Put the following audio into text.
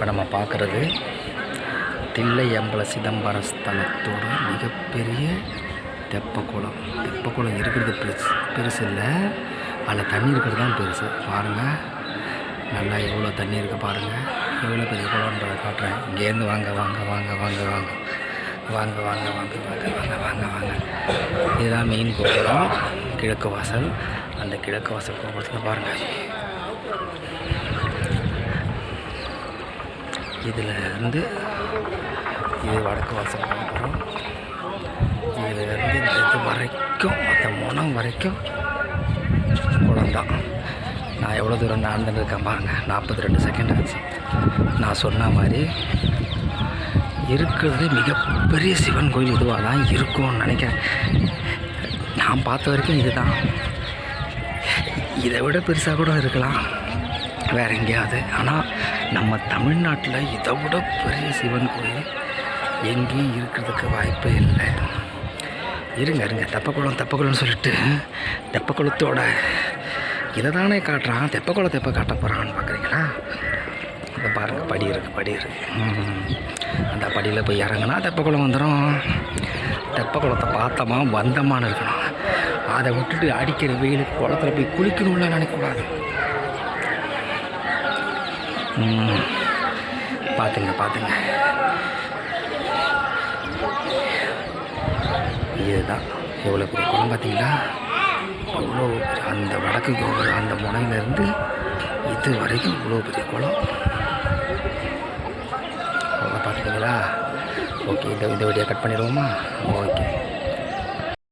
இப்போ நம்ம பார்க்குறது தில்லையம்பல சிதம்பர ஸ்தலத்தோட மிகப்பெரிய தெப்பக்குளம். தெப்பக்குளம் இருக்கிறது பெருசு பெருசு இல்லை. அதில் தண்ணி இருக்கிறது தான் பெருசு. பாருங்கள் நல்லா எவ்வளோ தண்ணி இருக்குது பாருங்கள் எவ்வளோ பெரிய குளம்ன்றதை காட்டுறேன். இங்கேருந்து வாங்க வாங்க வாங்க வாங்க வாங்க. வாங்க வாங்க வாங்க வாங்க வாங்க வாங்க வாங்க. இதுதான் மெயின் கோபுரம். கிழக்கு வாசல். அந்த கிழக்கு வாசல் கோபுரத்தில் பாருங்கள் இதில் இருந்து இது வடக்கு வாசல் கோபுரம் இதில் இருந்து இந்த இது வரைக்கும் அந்த முனம் வரைக்கும் குளம் தான். நான் எவ்வளோ தூரம் நடந்துட்டு இருக்கேன் பாருங்க. நாற்பத்தி ரெண்டு செகண்ட் ஆச்சு. நான் சொன்ன மாதிரி இருக்கிறது மிகப்பெரிய சிவன் கோயில் இதுவாக தான் இருக்கும்னு நினைக்கிறேன். நான் பார்த்த வரைக்கும் இதுதான். இதை விட பெருசாக கூட இருக்கலாம். வேறு எங்கேயாவது. ஆனால் நம்ம தமிழ்நாட்டில் இதை விட பெரிய சிவன் கோயில் எங்கேயும் இருக்கிறதுக்கு வாய்ப்பே இல்லை. இருங்க இருங்க. தெப்பக்குளம் தெப்பக்குளம்னு சொல்லிட்டு தெப்பக்குளத்தோட இதை தானே காட்டுறான். தெப்பக்குளத்தை எப்போ காட்ட போகிறான்னு பார்க்குறீங்களா அதை பாருங்கள் படி இருக்குது படி இருக்குது அந்த படியில் போய் இறங்குனா தெப்பக்குளம் வந்துடும் தெப்பக்குளத்தை பார்த்தோமா வந்தமான இருக்கணும். அதை விட்டுட்டு அடிக்கிற வெயிலுக்கு குளத்துல போய் குளிக்கணும்லாம் நினைக்கக்கூடாது. பார்த்துங்க பார்த்துங்க இதுதான் எவ்வளோ பெரிய குளம் பார்த்தீங்களா? அவ்வளோ பெரிய- அந்த வடக்கு கோபுரம் அந்த முனையிலேருந்து இது வரைக்கும் இவ்வளோ பெரிய குளம். அவ்வளோ பார்த்துக்கிங்களா ஓகே இந்த இந்த வீடியோ கட் பண்ணிடுவோமா? ஓகே.